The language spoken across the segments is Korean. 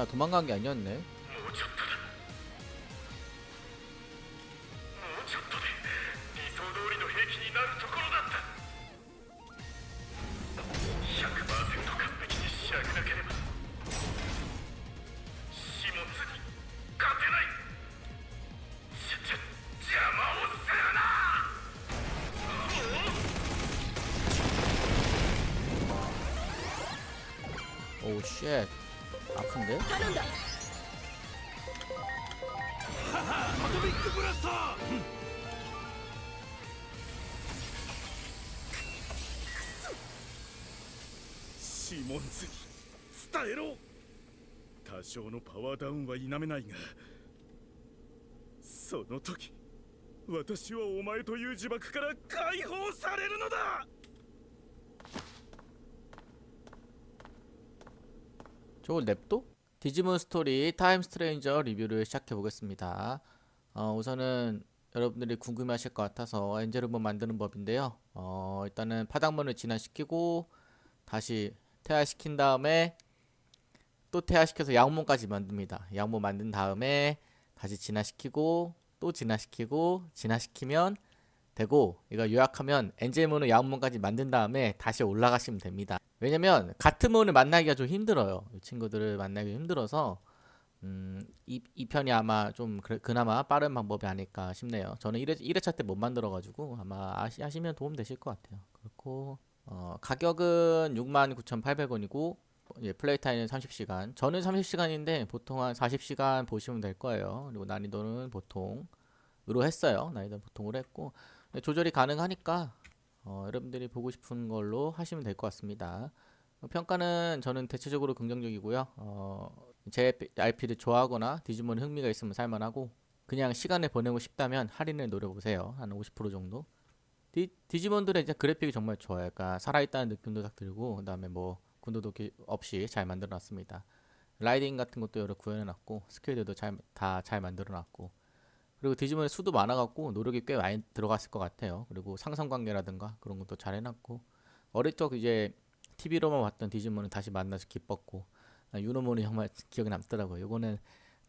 나 도망간 게 아니었네. もう ちょっとだもうちょっとで理想通りの兵器になるところだった100%完璧に仕上げなければ始末に勝てないちょちょ邪魔をするな 오우 쉣. 아픈데? 頼んだ シモンズに伝えろ多少のパワーダウンは否めないがその時私はお前という呪縛から解放されるのだ 저걸 냅둬? 디지몬 스토리 타임 스트레인저 리뷰를 시작해 보겠습니다. 어, 우선은 여러분들이 궁금해하실 것 같아서 엔젤음원 만드는 법인데요. 어, 일단은 파당문을 진화시키고 다시 퇴화시킨 다음에 또 퇴화시켜서 양문까지 만듭니다. 양문 만든 다음에 다시 진화시키고 또 진화시키고 진화시키면 되고 이거 요약하면 엔젤문을 양문까지 만든 다음에 다시 올라가시면 됩니다. 왜냐면 같은 문을 만나기가 좀 힘들어요. 이 친구들을 만나기 힘들어서 음, 이, 이 편이 아마 좀 그, 그나마 빠른 방법이 아닐까 싶네요. 저는 1회, 1회차 때 못 만들어가지고 아마 하시면 도움 되실 것 같아요. 그렇고 어, 가격은 69,800원이고 예, 플레이 타임은 30시간. 저는 30시간인데 보통 한 40시간 보시면 될 거예요. 그리고 난이도는 보통으로 했어요. 난이도는 보통으로 했고 네, 조절이 가능하니까 어, 여러분들이 보고 싶은 걸로 하시면 될 것 같습니다. 어, 평가는 저는 대체적으로 긍정적이고요. 어, JRP를 좋아하거나 디지몬 흥미가 있으면 살만하고 그냥 시간을 보내고 싶다면 할인을 노려보세요. 한 50% 정도. 디, 디지몬들의 이제 그래픽이 정말 좋아요. 그러니까 살아있다는 느낌도 딱 들고 그다음에 뭐 군도도기 없이 잘 만들어놨습니다. 라이딩 같은 것도 여러 구현해놨고 스킬들도 잘 다 잘 만들어놨고 그리고 디지몬의 수도 많아갖고 노력이 꽤 많이 들어갔을 것 같아요. 그리고 상성 관계라든가 그런 것도 잘 해놨고 어릴 적 이제 TV로만 봤던 디지몬은 다시 만나서 기뻤고 아, 유노몬이 정말 기억에 남더라고요. 이거는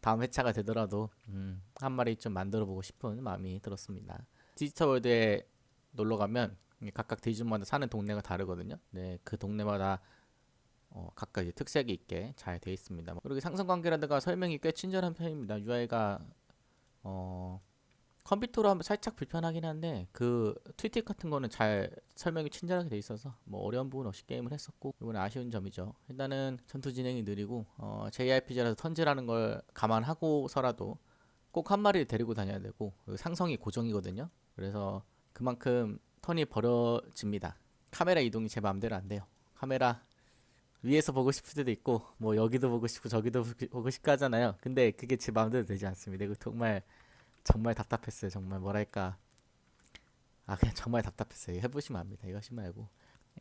다음 회차가 되더라도 음, 한 마리 좀 만들어 보고 싶은 마음이 들었습니다. 디지털 월드에 놀러 가면 각각 디지몬마다 사는 동네가 다르거든요. 네, 그 동네마다 어, 각각 특색이 있게 잘 되어 있습니다. 그리고 상성 관계라든가 설명이 꽤 친절한 편입니다. UI가 어, 컴퓨터로 하면 살짝 불편하긴 한데 그 트위틱 같은 거는 잘 설명이 친절하게 돼 있어서 뭐 어려운 부분 없이 게임을 했었고 이번에 아쉬운 점이죠. 일단은 전투 진행이 느리고 어, JRPG라서 턴즈라는 걸 감안하고서라도 꼭 한 마리를 데리고 다녀야 되고 그리고 상성이 고정이거든요. 그래서 그만큼 턴이 벌어집니다. 카메라 이동이 제 마음대로 안 돼요. 카메라 위에서 보고 싶을 때도 있고 뭐 여기도 보고 싶고 저기도 보고 싶고 하잖아요. 근데 그게 제 마음대로 되지 않습니다. 이거 정말 정말 답답했어요. 정말 뭐랄까 아 그냥 정말 답답했어요. 해보시면 압니다. 이거 하지 말고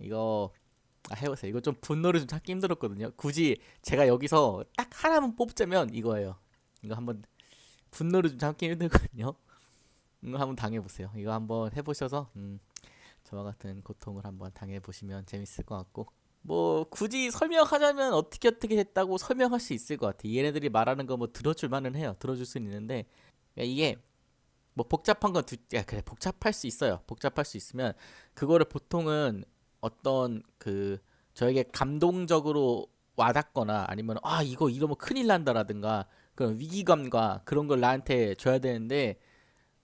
이거 아 해보세요. 이거 좀 분노를 좀 찾기 힘들었거든요. 굳이 제가 여기서 딱 하나만 뽑자면 이거예요. 이거 한번 분노를 좀 참기 힘들거든요. 이거 한번 당해보세요. 이거 한번 해보셔서 음, 저와 같은 고통을 한번 당해보시면 재밌을 것 같고 뭐 굳이 설명하자면 어떻게 어떻게 했다고 설명할 수 있을 것 같아. 얘네들이 말하는 거 뭐 들어줄 만은 해요. 들어줄 수는 있는데 야, 이게 뭐 복잡한 건 두, 야 그래 복잡할 수 있어요. 복잡할 수 있으면 그거를 보통은 어떤 그 저에게 감동적으로 와닿거나 아니면 아 이거 이러면 큰일 난다라든가 그런 위기감과 그런 걸 나한테 줘야 되는데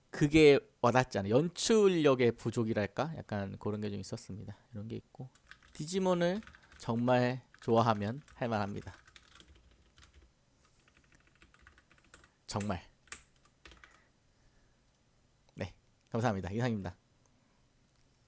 그게 와닿지 않아. 연출력의 부족이랄까? 약간 그런 게 좀 있었습니다. 이런 게 있고 디지몬을 정말 좋아하면 할만합니다. 정말. 네, 감사합니다. 이상입니다.